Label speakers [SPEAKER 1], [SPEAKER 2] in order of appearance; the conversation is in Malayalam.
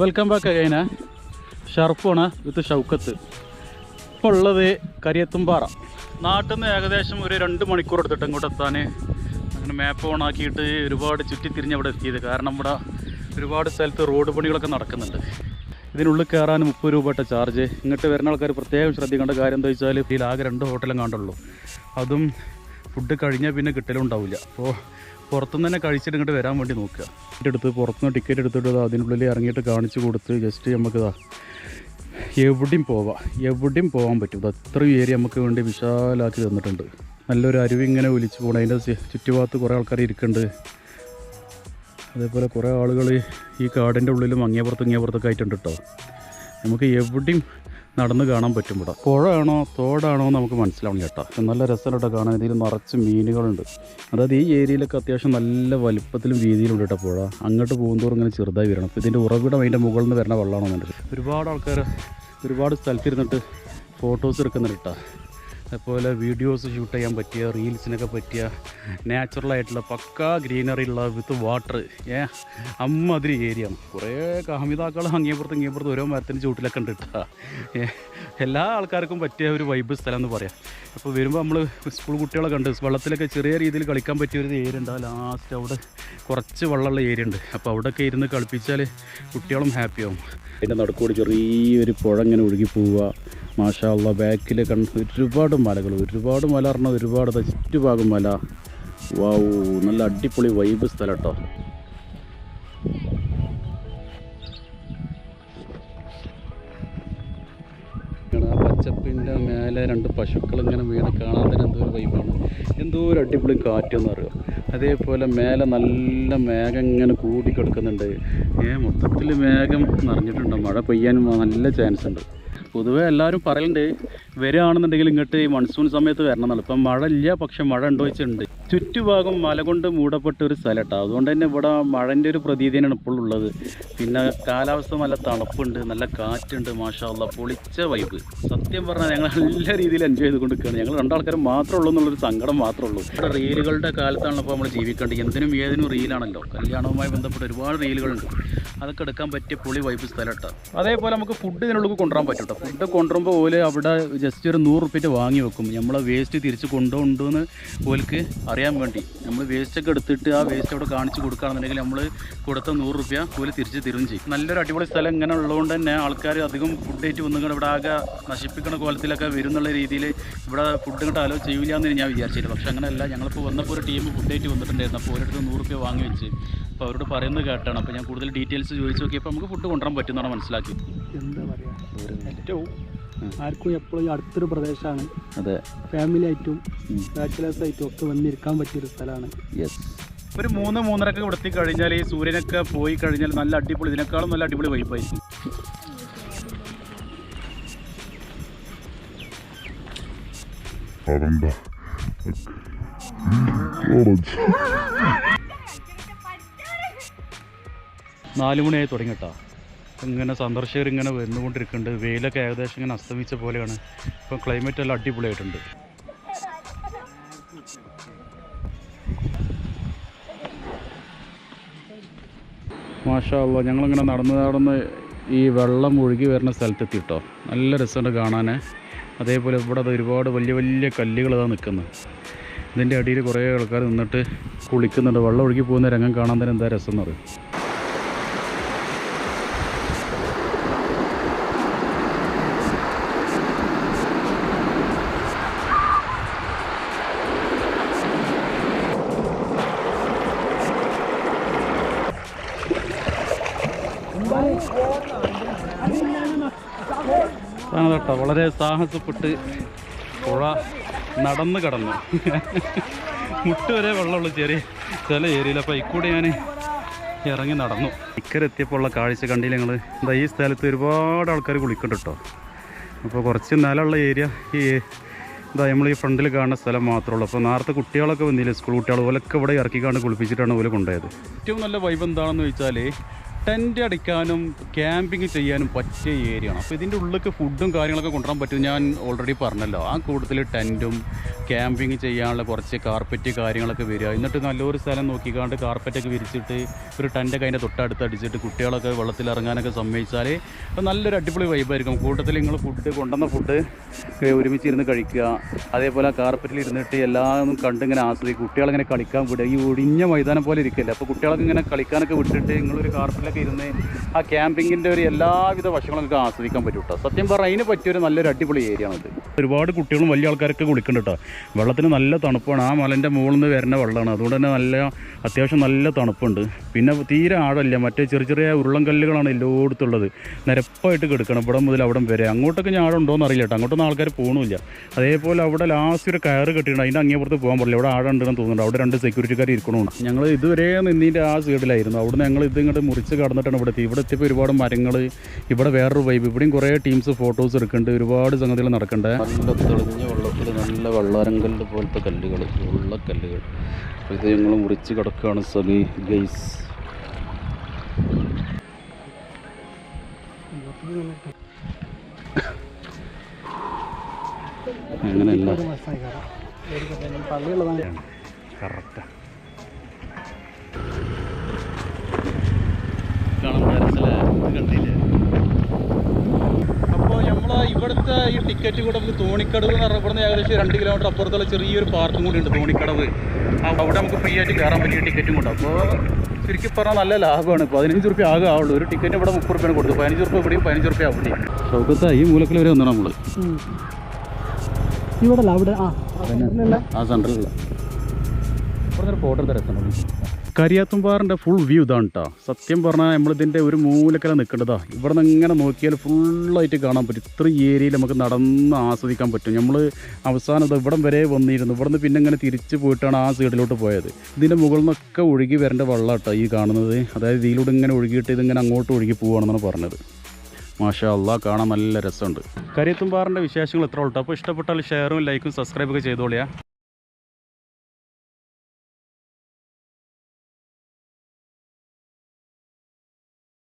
[SPEAKER 1] വെൽക്കം ബാക്ക് അഗൈന ഷർഫാണ് വിത്ത് ഷൗക്കത്ത്. ഇപ്പോൾ ഉള്ളത് കരിയത്തുംപാറ നാട്ടിൽ നിന്ന് ഏകദേശം ഒരു രണ്ട് മണിക്കൂർ എടുത്തിട്ട് ഇങ്ങോട്ട് എത്താൻ അങ്ങനെ മാപ്പ് ഓൺ ആക്കിയിട്ട് ഒരുപാട് ചുറ്റിത്തിരിഞ്ഞ് അവിടെ എത്തിയത്. കാരണം ഇവിടെ ഒരുപാട് സ്ഥലത്ത് റോഡ് പണികളൊക്കെ നടക്കുന്നുണ്ട്. ഇതിനുള്ളിൽ കയറാൻ മുപ്പത് രൂപയുടെ ചാർജ്. ഇങ്ങോട്ട് വരുന്ന ആൾക്കാർ പ്രത്യേകം ശ്രദ്ധിക്കേണ്ട കാര്യം എന്താ വെച്ചാൽ ഇതിൽ ആകെ രണ്ട് ഹോട്ടലും കണ്ടുള്ളൂ അതും ഫുഡ് കഴിഞ്ഞാൽ പിന്നെ കിട്ടലും ഉണ്ടാവില്ല അപ്പോൾ പുറത്തുനിന്ന് തന്നെ കഴിച്ചിട്ട് ഇങ്ങോട്ട് വരാൻ വേണ്ടി നോക്കുക. ടിക്കറ്റ് എടുത്ത് പുറത്തുനിന്ന് ടിക്കറ്റ് എടുത്തിട്ട് അതിനുള്ളിൽ ഇറങ്ങിയിട്ട് കാണിച്ചു കൊടുത്ത് ജസ്റ്റ് നമുക്ക് ഇതാ എവിടെയും പോവാം. എവിടെയും പോകാൻ പറ്റും. അത്രയും ഏരിയ നമുക്ക് വേണ്ടി വിശാലാക്കി തന്നിട്ടുണ്ട്. നല്ലൊരു അരുവി ഇങ്ങനെ പോകണം അതിന്റെ ചുറ്റുഭാഗത്ത് കുറേ ആൾക്കാർ ഇരിക്കുന്നുണ്ട് അതേപോലെ കുറേ ആളുകൾ ഈ കാടിന്റെ ഉള്ളിലും അങ്ങേപ്പുറത്തും ഇങ്ങേപ്പുറത്തൊക്കെ ആയിട്ടുണ്ട് കേട്ടോ നമുക്ക് എവിടെയും നടന്ന് കാണാൻ പറ്റും ഇവിടെ. പുഴയാണോ തോടാണോ നമുക്ക് മനസ്സിലാവണം കേട്ടോ നല്ല രസമായിട്ടോ കാണാൻ. ഇതിൽ നിറച്ച് മീനുകളുണ്ട്. അതായത് ഈ ഏരിയയിലൊക്കെ അത്യാവശ്യം നല്ല വലുപ്പത്തിലും വീതിയിലുണ്ട് കേട്ടോ പുഴ. അങ്ങോട്ട് പോകുന്നതോറും ഇങ്ങനെ ചെറുതായി വരണം. അപ്പോൾ ഇതിന്റെ ഉറവിടം അതിന്റെ മുകളിൽ നിന്ന് വരണ വെള്ളമാണോ എന്നുണ്ട് ഒരുപാട് ആൾക്കാർ ഒരുപാട് സ്ഥലത്തിരുന്നിട്ട് ഫോട്ടോസ് എടുക്കുന്നുണ്ട് കേട്ടോ അതുപോലെ വീഡിയോസ് ഷൂട്ട് ചെയ്യാൻ പറ്റിയ റീൽസിനൊക്കെ പറ്റിയ നാച്ചുറൽ ആയിട്ടുള്ള പക്കാ ഗ്രീനറി ഉള്ള വിത്ത് വാട്ടർ ഏ അമ്മതിരി ഏരിയ കുറേ കാമിതാക്കൾ അങ്ങേപ്പുറത്ത് ഇങ്ങേപ്പുറത്ത് ഓരോ മരത്തിന്റെ ചൂട്ടിലൊക്കെ ഉണ്ട് കേട്ടോ എല്ലാ ആൾക്കാർക്കും പറ്റിയ ഒരു വൈബ് സ്ഥലം എന്ന് പറയാം. അപ്പോൾ വരുമ്പോൾ നമ്മൾ സ്കൂൾ കുട്ടികളൊക്കെ ഉണ്ട്. വെള്ളത്തിലൊക്കെ ചെറിയ രീതിയിൽ കളിക്കാൻ പറ്റിയ ഒരു ഏരിയ ഉണ്ട്. ലാസ്റ്റ് അവിടെ കുറച്ച് വെള്ളമുള്ള ഏരിയ ഉണ്ട്. അപ്പോൾ അവിടെയൊക്കെ ഇരുന്ന് കളിപ്പിച്ചാൽ കുട്ടികളും ഹാപ്പിയാവും അതിന്റെ നടുക്കൂടി ചെറിയൊരു പുഴ ഇങ്ങനെ ഒഴുകി പോവുക. മാഷാള്ള ബാക്കിൽ കണ്ട് ഒരുപാട് മലകൾ ഒരുപാട് മല പറഞ്ഞാൽ ഒരുപാട് ചുറ്റുഭാഗം മല. വാവു നല്ല അടിപൊളി വൈബ് സ്ഥലം കേട്ടോ പച്ചപ്പിന്റെ മേലെ രണ്ട് പശുക്കൾ ഇങ്ങനെ വീണ് കാണാൻ തന്നെ എന്തോ ഒരു വൈബാണ് എന്തോ ഒരു അടിപൊളി കാറ്റെന്ന് അറിയാം. അതേപോലെ മേലെ നല്ല മേഘം ഇങ്ങനെ കൂടി കിടക്കുന്നുണ്ട് ഏ മൊത്തത്തിൽ മേഘം നിറഞ്ഞിട്ടുണ്ട്. മഴ പെയ്യാനും നല്ല ചാൻസ് ഉണ്ട്. പൊതുവേ എല്ലാവരും പറയുന്നുണ്ട് വരികയാണെന്നുണ്ടെങ്കിൽ ഇങ്ങോട്ട് മൺസൂൺ സമയത്ത് വരണം എന്നാണ്. ഇപ്പം മഴ ഇല്ല പക്ഷെ മഴ ഉണ്ടോ വെച്ചിട്ടുണ്ട് ചുറ്റുഭാഗം മല കൊണ്ട് മൂടപ്പെട്ട ഒരു സ്ഥലം കേട്ടോ അതുകൊണ്ട് തന്നെ ഇവിടെ മഴന്റെ ഒരു പ്രതീതിയാണ് ഇപ്പോൾ ഉള്ളത്. പിന്നെ കാലാവസ്ഥ നല്ല തണുപ്പുണ്ട് നല്ല കാറ്റുണ്ട് മാഷാല്ല പൊളിച്ച വൈബ് സത്യം പറഞ്ഞാൽ ഞങ്ങൾ നല്ല രീതിയിൽ എൻജോയ് ചെയ്തുകൊണ്ട് നിൽക്കുകയാണ് ഞങ്ങൾ രണ്ടാൾക്കാരും മാത്രമേ ഉള്ളൂ എന്നുള്ളൊരു സങ്കടം മാത്രമേ ഉള്ളൂ. ഇവിടെ റീലുകളുടെ കാലത്താണ് നമ്മൾ ജീവിക്കേണ്ടത്. എന്തിനും ഏതിനും റീലാണല്ലോ. കല്യാണവുമായി ബന്ധപ്പെട്ട് ഒരുപാട് റീലുകളുണ്ട്. അതൊക്കെ എടുക്കാൻ പറ്റിയ പൊളി വൈബ് സ്ഥലമാണ് അതേപോലെ നമുക്ക് ഫുഡ് ഇതിനുള്ളിൽ കൊണ്ടുവരാൻ പറ്റും ഫുഡ് കൊണ്ടുവരുമ്പോൾ ഓൽ അവിടെ ജസ്റ്റ് ഒരു നൂറ് റുപ്യറ്റ് വാങ്ങി വെക്കും. നമ്മളെ വേസ്റ്റ് തിരിച്ച് കൊണ്ടുപോകുന്നുണ്ടെന്ന് ഓൽക്ക് അറിയാൻ വേണ്ടി. നമ്മൾ വേസ്റ്റ് ഒക്കെ എടുത്തിട്ട് ആ വേസ്റ്റ് അവിടെ കാണിച്ച് കൊടുക്കുകയാണെന്നുണ്ടെങ്കിൽ നമ്മൾ കൊടുത്ത നൂറ് റുപ്യ കൂലി തിരിച്ച് തരും ചെയ്യും. നല്ലൊരു അടിപൊളി സ്ഥലം ഇങ്ങനെ ഉള്ളതുകൊണ്ട് തന്നെ ആൾക്കാർ അധികം ഫുഡ് ഏറ്റ് വന്നുകൊണ്ട് ഇവിടെ ആകെ നശിപ്പിക്കുന്ന കോലത്തിലൊക്കെ വരും എന്നുള്ള രീതിയിൽ ഇവിടെ ഫുഡ് ഇങ്ങോട്ട് അലോ ചെയ്യില്ല എന്ന് ഞാൻ വിചാരിച്ചില്ല. പക്ഷേ അങ്ങനെയല്ല ഞങ്ങളിപ്പോൾ വന്നപ്പോൾ ഒരു ടീം ഫുഡ് ഏറ്റ് വന്നിട്ടുണ്ടായിരുന്നു. അപ്പോൾ ഒരിടത്ത് നൂറ് റുപ്യ വാങ്ങി വെച്ച്. അപ്പോൾ അവരോട് പറയുന്നത് കേട്ടാണ്. അപ്പോൾ ഞാൻ കൂടുതൽ ഡീറ്റെയിൽസ് ചോദിച്ചു നോക്കിയപ്പോൾ നമുക്ക് ഫുഡ് കൊണ്ടുവരാൻ പറ്റുമെന്നാണ് മനസ്സിലാക്കി
[SPEAKER 2] എന്താ പറയുക ഏറ്റവും ആർക്കും എപ്പോഴും ഈ അടുത്തൊരു പ്രദേശമാണ്.
[SPEAKER 1] അതെ.
[SPEAKER 2] ഫാമിലി ആയിട്ടും ബാച്ചിലേഴ്സ് ആയിട്ടും ഒക്കെ വന്നിരിക്കാൻ പറ്റിയൊരു സ്ഥലമാണ്.
[SPEAKER 1] യെസ് ഒരു മൂന്ന് മൂന്നരക്ക് കൊടുത്തി കഴിഞ്ഞാൽ ഈ സൂര്യനൊക്കെ പോയി കഴിഞ്ഞാൽ നല്ല അടിപൊളി ഇതിനേക്കാളും നല്ല അടിപൊളി വൈപ്പായി
[SPEAKER 3] അതെന്താ
[SPEAKER 1] തുടങ്ങിട്ടാ ഇങ്ങനെ സന്ദർശകർ ഇങ്ങനെ വന്നുകൊണ്ടിരിക്കുന്നുണ്ട്. വെയിലൊക്കെ ഏകദേശം ഇങ്ങനെ അസ്തമിച്ച പോലെയാണ്. ഇപ്പം ക്ലൈമറ്റ് എല്ലാം അടിപൊളിയായിട്ടുണ്ട്. മാഷാല്ല ഞങ്ങളിങ്ങനെ നടന്ന് നടന്ന് ഈ വെള്ളം ഒഴുകി വരുന്ന സ്ഥലത്തെത്തി കേട്ടോ നല്ല രസമുണ്ട് കാണാൻ അതേപോലെ ഇവിടെ ഒരുപാട് വലിയ വലിയ കല്ലുകൾ ഇതാ നിൽക്കുന്നത് ഇതിന്റെ അടിയിൽ കുറേ ആൾക്കാർ നിന്നിട്ട് കുളിക്കുന്നുണ്ട്. വെള്ളം ഒഴുകി പോകുന്ന രംഗം കാണാൻ തന്നെ എന്താ രസം എന്ന് പറയും. കേട്ടോ വളരെ സാഹസപ്പെട്ട് പുഴ നടന്ന് കടന്നു. മുട്ട് വരെ വെള്ളമുള്ള ചെറിയ ചില ഏരിയയിൽ. അപ്പോൾ ഇക്കൂടെ ഞാൻ ഇറങ്ങി നടന്നു. ഇക്കരെത്തിയപ്പോൾ ഉള്ള കാഴ്ച കണ്ടില്ല ഞങ്ങൾ എന്താ ഈ സ്ഥലത്ത് ഒരുപാട് ആൾക്കാർ കുളിക്കുന്നുണ്ട് കേട്ടോ. അപ്പോൾ കുറച്ച് നിലമുള്ള ഏരിയ ഈ എന്താ നമ്മൾ ഈ ഫ്രണ്ടിൽ കാണുന്ന സ്ഥലം മാത്രമേ ഉള്ളൂ. അപ്പോൾ നേരത്തെ കുട്ടികളൊക്കെ വന്നില്ലേ സ്കൂൾ കുട്ടികൾ? ഓലൊക്കെ ഇവിടെ ഇറക്കിക്കാണ്ട് കുളിപ്പിച്ചിട്ടാണ് പോലെ കൊണ്ടുപോയത്. ഏറ്റവും നല്ല വൈബ് എന്താണെന്ന് ചോദിച്ചാൽ ടെന്റ് അടിക്കാനും ക്യാമ്പിങ് ചെയ്യാനും പറ്റിയ ഏരിയ ആണ്. അപ്പോൾ ഇതിന്റെ ഉള്ളിലേക്ക് ഫുഡും കാര്യങ്ങളൊക്കെ കൊണ്ടുവരാൻ പറ്റും ഞാൻ ഓൾറെഡി പറഞ്ഞല്ലോ. ആ കൂടുതൽ ടെന്റും ക്യാമ്പിങ് ചെയ്യാനുള്ള കുറച്ച് കാർപ്പറ്റ് കാര്യങ്ങളൊക്കെ വരിക. എന്നിട്ട് നല്ലൊരു സ്ഥലം നോക്കിക്കാണ്ട് കാർപ്പറ്റൊക്കെ വിരിച്ചിട്ട് ഒരു ടെന്റൊക്കെ അതിന്റെ തൊട്ടടുത്ത് അടിച്ചിട്ട് കുട്ടികളൊക്കെ വെള്ളത്തിൽ ഇറങ്ങാനൊക്കെ സമ്മതിച്ചാൽ നല്ലൊരു അടിപൊളി വൈബായിരിക്കും കൂട്ടത്തിൽ നിങ്ങൾ ഫുഡ് കൊണ്ടുവന്ന ഫുഡ് ഒരുമിച്ചിരുന്ന് കഴിക്കുക. അതേപോലെ കാർപ്പറ്റിൽ ഇരുന്നിട്ട് എല്ലാം കണ്ടിങ്ങനെ ആസ്വദിക്കും കുട്ടികളിങ്ങനെ കളിക്കാൻ വിടുക. ഈ ഒടിഞ്ഞ മൈതാനം പോലെ ഇരിക്കില്ല? അപ്പോൾ കുട്ടികളൊക്കെ ഇങ്ങനെ കളിക്കാനൊക്കെ വിട്ടിട്ട് നിങ്ങളൊരു കാർപ്പറ്റിലൊക്കെ ഇരുന്ന് ആ ക്യാമ്പിങ്ങിന്റെ ഒരു എല്ലാവിധ വശങ്ങളും നമുക്ക് ആസ്വദിക്കാൻ പറ്റും കേട്ടോ സത്യം പറഞ്ഞാൽ അതിന് പറ്റിയൊരു നല്ലൊരു അടിപൊളി ഏരിയ ആണത് ഒരുപാട് കുട്ടികളും വലിയ ആൾക്കാരൊക്കെ കുളിക്കുന്നുണ്ട് കേട്ടോ വെള്ളത്തിന് നല്ല തണുപ്പാണ്. ആ മലന്റെ മുകളിൽ നിന്ന് വരുന്ന വെള്ളമാണ് അതുകൊണ്ട് തന്നെ നല്ല അത്യാവശ്യം നല്ല തണുപ്പുണ്ട്. പിന്നെ തീരെ ആഴമില്ല. മറ്റേ ചെറിയ ചെറിയ ഉരുളം കല്ലുകളാണ് എല്ലായിടത്തുള്ളത്. നിരപ്പായിട്ട് കിടക്കണം ഇവിടെ മുതൽ അവിടെ വരെ. അങ്ങോട്ടൊക്കെ ഞാൻ ആഴം ഉണ്ടോയെന്ന് അറിയില്ല കേട്ടോ അങ്ങോട്ടൊന്നും ആൾക്കാർ പോകണമില്ല അതേപോലെ അവിടെ ലാസ്റ്റ് ഒരു കയറ് കെട്ടിയിട്ടുണ്ട്. അതിന്റെ അങ്ങേപ്പുറത്ത് പോകാൻ പറ്റില്ല. അവിടെ ആഴം ഉണ്ടെന്ന് തോന്നുന്നുണ്ട്. അവിടെ രണ്ട് സെക്യൂരിറ്റിക്കാർ ഇരിക്കണമെന്ന് ഞങ്ങൾ ഇതുവരെ നിന്നിന്റെ ആ സൈഡിലായിരുന്നു അവിടെ ഞങ്ങൾ ഇത് ഇങ്ങോട്ട് മുറിച്ച് കടന്നിട്ടാണ് ഇവിടെ എത്തി ഇവിടെ എത്തിയപ്പോൾ ഒരുപാട് മരങ്ങൾ ഇവിടെ വേറൊരു വൈബ് ഇവിടെയും കുറേ ടീംസ് ഫോട്ടോസ് എടുക്കുന്നുണ്ട്. ഒരുപാട് സംഗതികൾ നടക്കണ്ടേ? നല്ല തെളിഞ്ഞ വെള്ളത്തിൽ നല്ല വെള്ളാരങ്കല്ല് പോലത്തെ കല്ലുകൾ ഉള്ള കല്ലുകൾ ഇത് ഞങ്ങൾ മുറിച്ച് കിടക്കുകയാണ് സബി ഗൈസ്. അങ്ങനെയല്ല.
[SPEAKER 2] ഒരു മാസമായി കാരണം
[SPEAKER 1] ഇത് കണ്ടില്ലേ? അപ്പോൾ നമ്മൾ ഇവിടുത്തെ ഈ ടിക്കറ്റ് കൂടെ നമുക്ക് തോണിക്കടവ് എന്ന് പറഞ്ഞാൽ ഇവിടുന്ന് ഏകദേശം രണ്ട് കിലോമീറ്റർ അപ്പുറത്തുള്ള ചെറിയൊരു പാർക്കും കൂടി ഉണ്ട് തോണിക്കടവ്. ആ, അവിടെ നമുക്ക് ഫ്രീ ആയിട്ട് കയറാൻ പറ്റിയ ടിക്കറ്റും കൊണ്ട് അപ്പോൾ ചുരുക്കി പറഞ്ഞാൽ നല്ല ലാഭമാണ്. പതിനഞ്ച് റുപ്യ ആകെ ആവുള്ളൂ. ഒരു ടിക്കറ്റ് ഇവിടെ മുപ്പത് റുപ്യാണ് കൊടുത്തു പതിനഞ്ച് റുപ്യ ഇവിടെയും പതിനഞ്ച് റുപ്യ അവിടെയും. ഷൗക്കത്ത ഈ മൂലക്കിൽ വരെ വന്നാണ് നമ്മൾ
[SPEAKER 2] ഇവിടെ അല്ല അവിടെ. ആ.
[SPEAKER 1] സെന്ററിലുള്ള ഇവിടെ ഒരു ഫോട്ടോ തരത്തുണ്ട് കരിയാത്തുംപാറിന്റെ ഫുൾ വ്യൂ ഇതാണ് കേട്ടോ സത്യം പറഞ്ഞാൽ നമ്മളിതിന്റെ ഒരു മൂലക്കല നിൽക്കേണ്ടതാ ഇവിടെ നിന്ന് ഇങ്ങനെ നോക്കിയാൽ ഫുള്ളായിട്ട് കാണാൻ പറ്റും. ഇത്ര ഏരിയയിൽ നമുക്ക് നടന്ന് ആസ്വദിക്കാൻ പറ്റും. നമ്മൾ അവസാനം ഇത് ഇവിടം വരെ വന്നിരുന്നു. ഇവിടെ നിന്ന് പിന്നെ ഇങ്ങനെ തിരിച്ച് പോയിട്ടാണ് ആ സൈഡിലോട്ട് പോയത്. ഇതിന്റെ മുകളിൽ നിന്നൊക്കെ ഒഴുകി വരേണ്ട വെള്ളം കേട്ടോ ഈ കാണുന്നത്. അതായത് ഇതിലൂടെ ഇങ്ങനെ ഒഴുകിയിട്ട് ഇതിങ്ങനെ അങ്ങോട്ട് ഒഴുകി പോവുകയാണെന്നാണ് പറഞ്ഞത്. മാഷാ അള്ളാ കാണാൻ നല്ല രസമുണ്ട്. കരിയത്തുംപാറിന്റെ വിശേഷങ്ങൾ എത്ര ഉള്ളൂ അപ്പോൾ ഇഷ്ടപ്പെട്ടാൽ ഷെയറും ലൈക്കും സബ്സ്ക്രൈബൊക്കെ ചെയ്തോളിയാ.